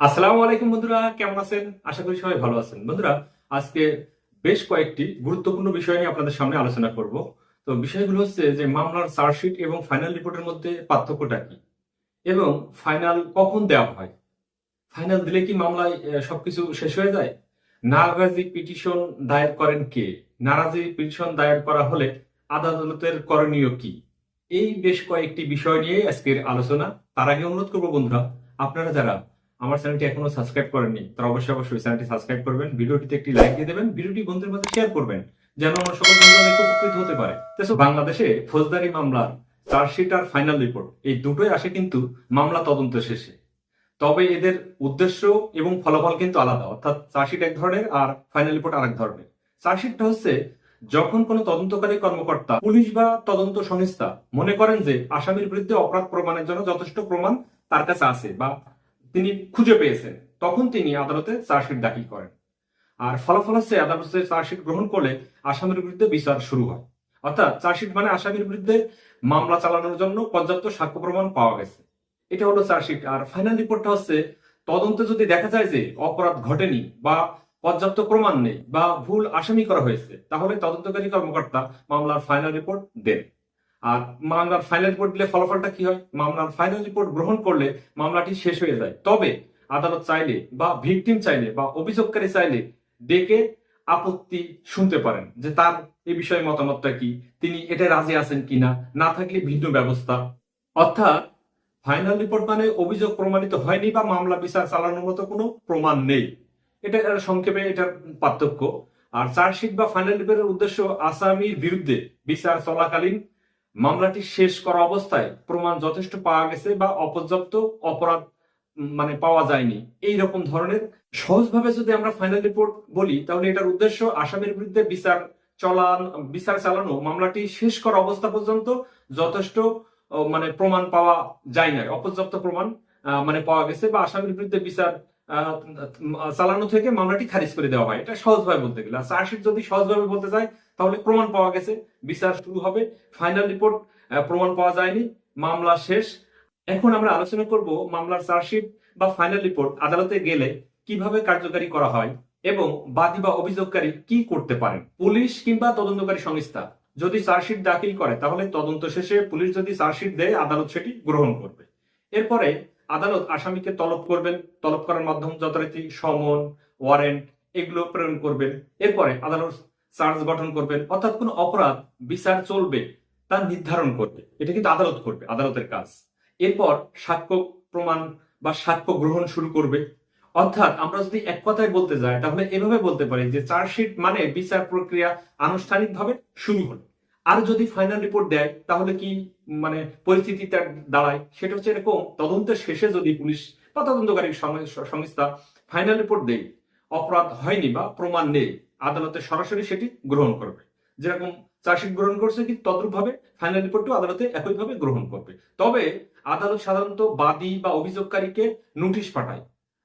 আসসালামু আলাইকুম বন্ধুরা, কেমন আছেন? আশা করি সবাই ভালো আছেন। বন্ধুরা, আজকে বেশ কয়েকটি গুরুত্বপূর্ণ বিষয় নিয়ে আপনাদের সামনে আলোচনা করব। তো বিষয়গুলো হচ্ছে যে মামলার চার্জশিট এবং ফাইনাল রিপোর্টের মধ্যে পার্থক্যটা কি? এবং ফাইনাল কখন দেওয়া হয়? ফাইনাল দিলে কি মামলায় সবকিছু শেষ হয়ে যায়? নারাজি পিটিশন দায়ের করেন কে? নারাজি পিটিশন দায়ের করা হলে আদালতের করণীয় কি? এই বেশ কয়েকটি বিষয় নিয়ে আজকের আলোচনা। তার আগে অনুরোধ করব বন্ধুরা, আপনারা যারা আমার চ্যানেলটি এখনও সাবস্ক্রাইব করেননি, তারা অবশ্যই অবশ্যই চ্যানেলটি সাবস্ক্রাইব করবেন, ভিডিওটিতে একটি লাইক দিয়ে দেবেন, ভিডিওটি বন্ধুদের মধ্যে শেয়ার করবেন, যেন আমার সকল বন্ধুরা অনেক উপকৃত হতে পারে। তো বাংলাদেশে ফৌজদারি মামলার চার্জশিট আর ফাইনাল রিপোর্ট এই দুটোই আসে কিন্তু মামলা তদন্ত শেষে। তবে এদের উদ্দেশ্য এবং ফলাফল কিন্তু আলাদা, অর্থাৎ চার্জশিট এক ধরনের আর ফাইনাল রিপোর্ট আরেক ধরনের। চার্জশিটটা হচ্ছে, যখন কোনো তদন্তকারী কর্মকর্তা, পুলিশ বা তদন্ত সংস্থা মনে করেন যে আসামির বিরুদ্ধে অপরাধ প্রমাণের জন্য যথেষ্ট প্রমাণ তার কাছে আছে বা তিনি খুঁজে পেয়েছেন। তখন তিনি আদালতে চার্জশিট দাখিল করেন। আর ফলাফল হচ্ছে, আদালতে চার্জশিট গ্রহণ করলে আসামির বিরুদ্ধে বিচার শুরু হয়। অর্থাৎ চার্জশিট মানে আসামির বিরুদ্ধে মামলা চালানোর জন্য পর্যাপ্ত সাক্ষ্য প্রমাণ পাওয়া গেছে। এটা হলো চার্জশিট। আর ফাইনাল রিপোর্টটা হচ্ছে, তদন্তে যদি দেখা যায় যে অপরাধ ঘটেনি বা পর্যাপ্ত প্রমাণ নেই বা ভুল আসামি করা হয়েছে, তাহলে তদন্তকারী কর্মকর্তা মামলার ফাইনাল রিপোর্ট দেন। আর মামলার ফাইনাল রিপোর্ট দিলে ফলাফলটা কি হয়? মামলার ফাইনাল রিপোর্ট গ্রহণ করলে মামলাটি শেষ হয়ে যায়। তবে আদালত চাইলে বা ভিকটিম চাইলে বা অভিযোগকারী চাইলে ডেকে আপত্তি শুনতে পারেন যে তার এই বিষয়ে মতামতটা কি, তিনি এটা রাজি আছেন কিনা, না থাকলে ভিন্ন ব্যবস্থা। অর্থাৎ ফাইনাল রিপোর্ট মানে অভিযোগ প্রমাণিত হয়নি বা মামলা বিচার চালানোর মতো কোনো প্রমাণ নেই। এটা সংক্ষেপে এটার পার্থক্য। আর চার্জশিট বা ফাইনাল রিপোর্টের উদ্দেশ্য আসামির বিরুদ্ধে বিচার চলাকালীন মামলাটি শেষ করা অবস্থায় প্রমাণ যথেষ্ট পাওয়া গেছে বা অপর্যাপ্ত অপরাধ মানে পাওয়া যায়নি। এই রকম ধরনের সহজভাবে যদি আমরা ফাইনাল রিপোর্ট বলি, তাহলে এটার উদ্দেশ্য আসামির বিরুদ্ধে বিচার চলান বিচার চালানো। মামলাটি শেষ করা অবস্থা পর্যন্ত যথেষ্ট মানে প্রমাণ পাওয়া যায় না অপর্যাপ্ত প্রমাণ মানে পাওয়া গেছে বা আসামির বিরুদ্ধে বিচার চালানো থেকে মামলাটি খারিজ করে দেওয়া হয়। এটা সহজভাবে বলতে গেলে। চার্জশিট যদি সহজভাবে বলতে চাই তাহলে প্রমাণ পাওয়া গেছে, বিচার শুরু হবে ফাইনাল রিপোর্ট প্রমাণ পাওয়া যায়নি, মামলা শেষ। এখন আমরা আলোচনা করব মামলার চার্জশিট বা ফাইনাল রিপোর্ট আদালতে গেলে কীভাবে কার্যকারী করা হয় এবং বাদী বা অভিযোগকারী কি করতে পারেন। পুলিশ কিংবা তদন্তকারী সংস্থা যদি চার্জশিট দাখিল করে, তাহলে তদন্ত শেষে পুলিশ যদি চার্জশিট দেয়, আদালত সেটি গ্রহণ করবে। এরপরে আদালত আসামিকে তলব করবেন, তলব করার মাধ্যম যথারীতি সমন ওয়ারেন্ট এগুলো প্রেরণ করবেন। এরপরে আদালত চার্জ গঠন করবেন, অর্থাৎ কোনো অপরাধ, বিচার চলবে, তা নির্ধারণ করবে। এটা কিন্তু আদালত করবে, আদালতের কাজ। এরপর সাক্ষ্য প্রমাণ বা সাক্ষ্য গ্রহণ শুরু করবে। অর্থাৎ আমরা যদি এক কথায় বলতে যাই, তাহলে এভাবে বলতে পারি যে চার্জশিট মানে বিচার প্রক্রিয়া আনুষ্ঠানিকভাবে শুরু হলো। আর যদি ফাইনাল রিপোর্ট দেয়, তাহলে কি মানে পরিস্থিতিটা দাঁড়ায়? সেটা হচ্ছে এরকম, তদন্তের শেষে যদি পুলিশ বা তদন্তকারী সংস্থা ফাইনাল রিপোর্ট দেয় অপরাধ হয়নি বা প্রমাণ নেই, আদালতে সরাসরি সেটি গ্রহণ করবে। যেরকম চার্জশিট গ্রহণ করছে কি তদ্রুপ ভাবে ফাইনাল রিপোর্টও আদালতে একইভাবে গ্রহণ করবে। তবে আদালত সাধারণত বাদী বা অভিযোগকারীকে নোটিশ পাঠায়,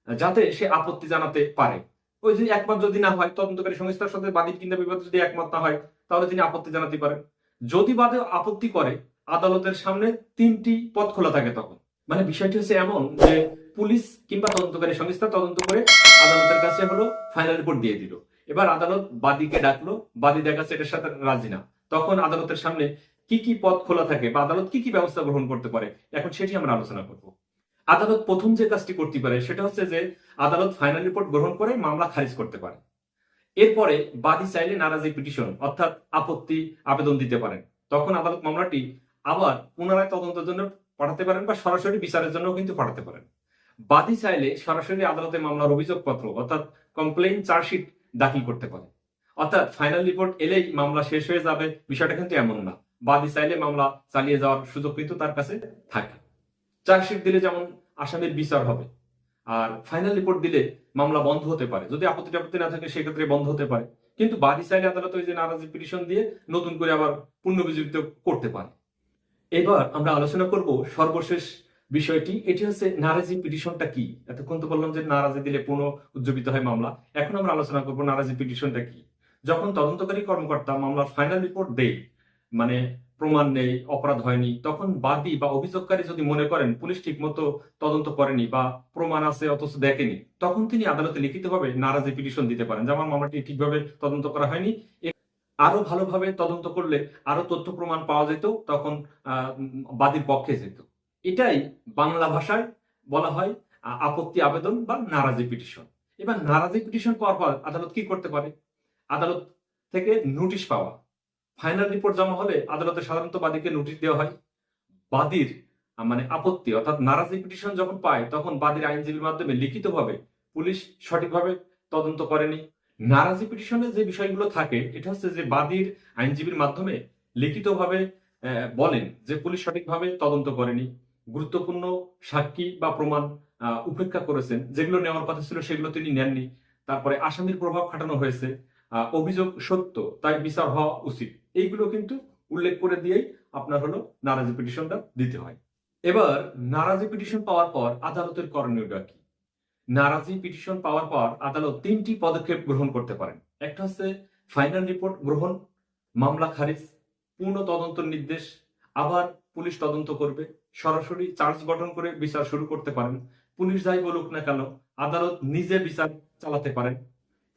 যাতে সে আপত্তি জানাতে পারে। ওই যদি একমত যদি না হয়, তদন্তকারী সংস্থার সাথে বাদীর কিংবা বিবাদ যদি একমত না হয়, তাহলে তিনি আপত্তি জানাতে পারেন। যদি বাদে আপত্তি করে, আদালতের সামনে তিনটি পথ খোলা থাকে তখন। মানে বিষয়টি হচ্ছে এমন যে পুলিশ কিংবা তদন্তকারী সংস্থা তদন্ত করে আদালতের কাছে হলো ফাইনাল রিপোর্ট দিয়ে দিল। এবার আদালত বাদীকে ডাকলো বাদী দেখাচ্ছে এটার সাথে রাজি না। তখন আদালতের সামনে কি কি পথ খোলা থাকে বা আদালত কি কি ব্যবস্থা গ্রহণ করতে পারে, এখন সেটি আমরা আলোচনা করব। আদালত প্রথম যে কাজটি করতে পারে সেটা হচ্ছে যে আদালত ফাইনাল রিপোর্ট গ্রহণ করে মামলা খারিজ করতে পারে। এরপরে বাদী চাইলে নারাজি পিটিশন অর্থাৎ আপত্তি আবেদন দিতে পারেন। তখন আদালত মামলাটি আবার পুনরায় তদন্তের জন্য পাঠাতে পারেন বা সরাসরি বিচারের জন্য কিন্তু পাঠাতে পারেন। বাদী চাইলে সরাসরি আদালতে মামলার অভিযোগপত্র, অর্থাৎ কমপ্লেন চার্জশিট দাখিল করতে পারে। অর্থাৎ ফাইনাল রিপোর্ট এলেই মামলা শেষ হয়ে যাবে, বিষয়টা কিন্তু এমন না। বাদী চাইলে মামলা চালিয়ে যাওয়ার সুযোগ কিন্তু তার কাছে থাকে। চার্জশিট দিলে যেমন আসামির বিচার হবে, আর ফাইনাল রিপোর্ট দিলে মামলা বন্ধ হতে পারে। যদি আপত্তি টাপত্তি না থাকে, সেক্ষেত্রে বন্ধ হতে পারে। কিন্তু বাদী চাইলে আদালত ওই যে নারাজি পিটিশন দিয়ে নতুন করে আবার পুনর্বিজীবিত করতে পারে। এবার আমরা আলোচনা করব সর্বশেষ বিষয়টি, এটি হচ্ছে নারাজি পিটিশনটা কি? এতক্ষণ তো বললাম যে নারাজি দিলে পুনঃ উজ্জীবিত হয় মামলা। এখন আমরা আলোচনা করব নারাজি পিটিশনটা কি? যখন তদন্তকারী কর্মকর্তা মামলার ফাইনাল রিপোর্ট দেয় মানে প্রমাণ নেই, অপরাধ হয়নি, তখন বাদী বা অভিযোগকারী যদি মনে করেন পুলিশ ঠিকমতো তদন্ত করেনি বা প্রমাণ আছে অথচ দেখেনি, তখন তিনি আদালতে লিখিতভাবে নারাজি পিটিশন দিতে পারেন যে আমার মামলাটি ঠিকভাবে তদন্ত করা হয়নি। আরও ভালোভাবে তদন্ত করলে আরও তথ্য প্রমাণ পাওয়া যেত, তখন বাদীর পক্ষে যেত। এটাই বাংলা ভাষায় বলা হয় আপত্তি আবেদন বা নারাজি পিটিশন। এবার নারাজি পিটিশন পাওয়ার পর আদালত কি করতে পারে? আদালত থেকে নোটিশ পাওয়া। ফাইনাল রিপোর্ট জমা হলে আদালতে সাধারণত বাদীকে নোটিশ দেওয়া হয়। বাদীর মানে আপত্তি, অর্থাৎ নারাজি পিটিশন যখন পায়, তখন বাদীর আইনজীবীর মাধ্যমে লিখিতভাবে পুলিশ সঠিকভাবে তদন্ত করেনি। নারাজি পিটিশনে যে বিষয়গুলো থাকে, এটা হচ্ছে যে বাদীর আইনজীবীর মাধ্যমে লিখিতভাবে বলেন যে পুলিশ সঠিকভাবে তদন্ত করেনি। গুরুত্বপূর্ণ সাক্ষী বা প্রমাণ উপেক্ষা করেছেন। যেগুলো নেওয়ার কথা ছিল সেগুলো তিনি নেননি। তারপরে আসামির প্রভাব খাটানো হয়েছে। অভিযোগ সত্য, তাই বিচার হওয়া উচিত। এইগুলো কিন্তু উল্লেখ করে দিয়েই আপনার হলো নারাজি পিটিশনটা দিতে হয়। এবার, নারাজি পিটিশন পাওয়ার পর আদালতের করণীয়টা কি? নারাজি পিটিশন পাওয়ার পর আদালত তিনটি পদক্ষেপ গ্রহণ করতে পারেন। একটা হচ্ছে ফাইনাল রিপোর্ট গ্রহণ, মামলা খারিজ, পূর্ণ তদন্ত নির্দেশ, আবার পুলিশ তদন্ত করবে। সরাসরি চার্জ গঠন করে বিচার শুরু করতে পারেন। পুলিশ যাই বলুক না কেন, আদালত নিজে বিচার চালাতে পারেন।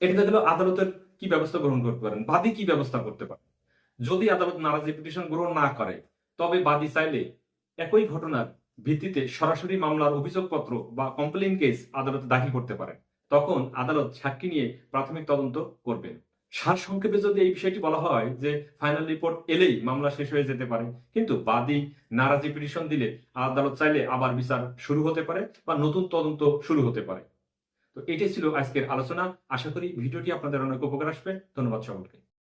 এটা গেল আদালতের কি ব্যবস্থা গ্রহণ করতে পারেন, বাদী কি ব্যবস্থা করতে পারে যদি আদালত নারাজি পিটিশন গ্রহণ না করে, তবে বাদী চাইলে একই ঘটনার ভিত্তিতে সরাসরি মামলার অভিযোগপত্র বা কমপ্লেন কেস আদালতে দাখিল করতে পারে তখন আদালত সাক্ষী নিয়ে প্রাথমিক তদন্ত করবেন। সার সংক্ষেপে যদি এই বিষয়টি বলা হয় যে ফাইনাল রিপোর্ট এলেই মামলা শেষ হয়ে যেতে পারে, কিন্তু বাদী নারাজি পিটিশন দিলে আদালত চাইলে আবার বিচার শুরু হতে পারে বা নতুন তদন্ত শুরু হতে পারে। তো এটাই ছিল আজকের আলোচনা। আশা করি ভিডিওটি আপনাদের অনেক উপকার আসবে। ধন্যবাদ সকলকে।